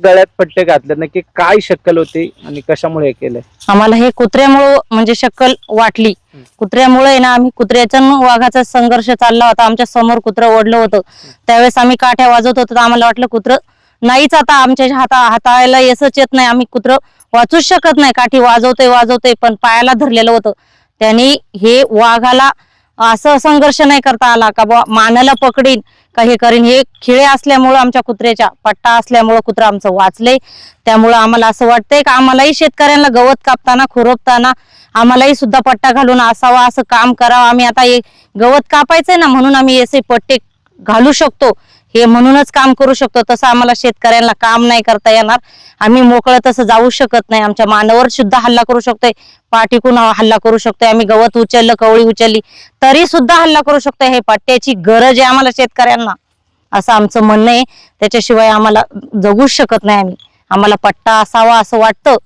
गळ्यात पट्टे घातले नक्की काय शक्कल होती आणि कशामुळे हे केलंय? आम्हाला हे कुत्र्यामुळं म्हणजे शक्कल वाटली. कुत्र्यामुळे आहे ना आम्ही कुत्र्याचा न वाघाचा संघर्ष चालला होता. आमच्यासमोर कुत्रं ओढलं होतं. त्यावेळेस आम्ही काठ्या वाजवत होतो. तर आम्हाला वाटलं कुत्रं नाहीच आता आमच्या हाता हाताळायला येसच येत नाही. आम्ही कुत्रं वाचूच शकत नाही. काठी वाजवतोय वाजवतोय पण पायाला धरलेलं होतं. त्यांनी हे वाघाला असं संघर्ष नाही करता आला का बुवा? मानाला पकडीन का हे करीन? हे खिळे असल्यामुळं आमच्या कुत्र्याच्या पट्टा असल्यामुळं कुत्रं आमचं वाचले. त्यामुळं आम्हाला असं वाटतंय का आम्हालाही शेतकऱ्यांना गवत कापताना खुरपताना आम्हालाही सुद्धा पट्टा घालून असावा असं काम करावं. आम्ही आता हे गवत कापायचंय ना म्हणून आम्ही असे पट्टे घालू शकतो. हे म्हणूनच काम करू शकतो. तसं आम्हाला शेतकऱ्यांना काम नाही करता येणार. आम्ही मोकळं तसं जाऊ शकत नाही. आमच्या मानवर सुद्धा हल्ला करू शकतोय. पाठीकून हल्ला करू शकतोय. आम्ही गवत उचललं कवळी उचलली तरी सुद्धा हल्ला करू शकतोय. हे पट्ट्याची गरज आहे आम्हाला शेतकऱ्यांना. असं आमचं म्हणणं आहे. त्याच्याशिवाय आम्हाला जगूच शकत नाही आम्ही. आम्हाला पट्टा असावा असं वाटतं.